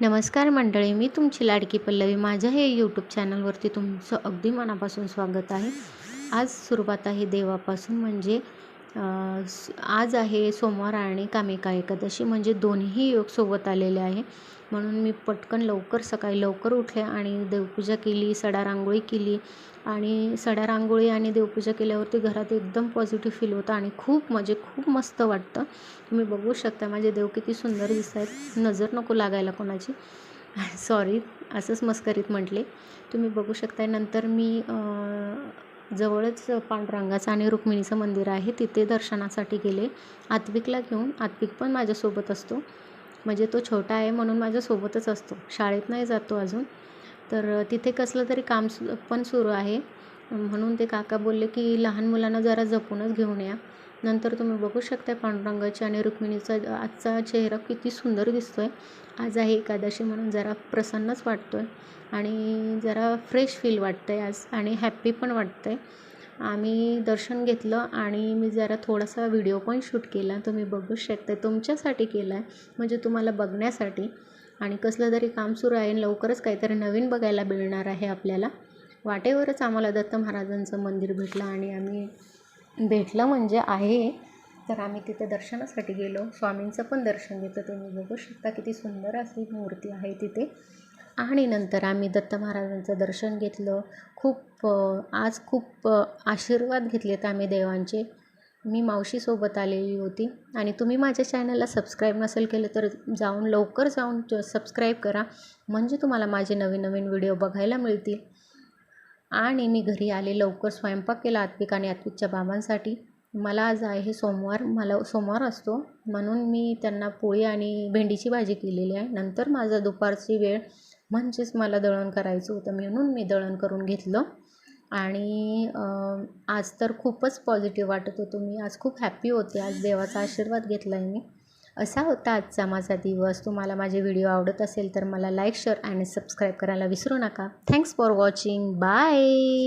नमस्कार मंडळी मी तुमची लाडकी पल्लवी. माझ्या हे यूट्यूब चॅनलवरती तुमचं अगदी मनापासून स्वागत आहे. आज सुरुवात आहे देवापासून म्हणजे आज आहे सोमवार आणि कामिका एकादशी म्हणजे दोन्ही योग सोबत आलेले आहे. म्हणून मी पटकन लवकर सकाळी लवकर उठले आणि देवपूजा केली सडा रांगोळी केली. आणि सडा रांगोळी आणि देवपूजा केल्यावरती घरात एकदम पॉझिटिव्ह फील होतं आणि खूप म्हणजे खूप मस्त वाटतं. तुम्ही बघू शकता माझे देव किती सुंदर दिसत आहेत नजर नको लागायला कोणाची. सॉरी असंच मस्करीत म्हटले. तुम्ही बघू शकता नंतर मी जवळच पांडुरंगाचं आणि रुक्मिणीचं मंदिर आहे. तिथे दर्शनासाठी गेले. आत्विकला घेऊन आत्विक पण माझ्यासोबत असतो. म्हणजे तो छोटा आहे म्हणून माझ्यासोबतच असतो. शाळेत नाही जातो अजून. तर तिथे कसलं तरी काम सु पण सुरू आहे. म्हणून ते काका बोलले की लहान मुलांना जरा जपूनच घेऊन या. नंतर तुम्ही बघू शकता पांडुरंगाची आणि रुक्मिणीचा आजचा चेहरा किती सुंदर दिसतो आहे आज आहे एकादशी म्हणून जरा प्रसन्नच वाटतो आहे आणि जरा फ्रेश फील वाटतं आहे आज आणि हॅप्पी पण वाटतं आहे आम्ही दर्शन घेतलं आणि मी जरा थोडासा व्हिडिओ पण शूट केला. तुम्ही बघू शकता तुमच्यासाठी केला आहे म्हणजे तुम्हाला बघण्यासाठी. आणि कसलं तरी काम सुरू आहे लवकरच काहीतरी नवीन बघायला मिळणार आहे आपल्याला. वाटेवरच आम्हाला दत्त महाराजांचं मंदिर भेटलं आणि आम्ही भेटलं म्हणजे आहे. तर आम्ही तिथे दर्शनासाठी गेलो. स्वामींचं पण दर्शन घेतलं. तुम्ही बघू शकता किती सुंदर अशी मूर्ती आहे तिथे. आणि नंतर आम्ही दत्त महाराजांचं दर्शन घेतलं. खूप आज खूप आशीर्वाद घेतलेत आम्ही देवांचे. मी मावशीसोबत आलेली होती. आणि तुम्ही माझ्या चॅनलला सबस्क्राईब नसेल केलं तर जाऊन लवकर जाऊन सबस्क्राईब करा. म्हणजे तुम्हाला माझे नवीन नवीन व्हिडिओ बघायला मिळतील. आणि मी घरी आले लवकर स्वयंपाक केला आत्विक आणि आत्विकच्या बाबांसाठी. मला आज आहे सोमवार मला सोमवार असतो. म्हणून मी त्यांना पोळी आणि भेंडीची भाजी केलेली आहे. नंतर माझा दुपारची वेळ म्हणजेच मला दळण करायचं होतं म्हणून मी दळण करून घेतलं. आणि आज तर खूपच पॉझिटिव्ह वाटत होतो. मी आज खूप हॅप्पी होते. आज देवाचा आशीर्वाद घेतला आहे मी. असा होता आजचा माझा दिवस. तुम्हाला माझे व्हिडिओ आवडत असेल तर मला लाईक शेअर आणि सबस्क्राईब करायला विसरू नका. Thanks for watching bye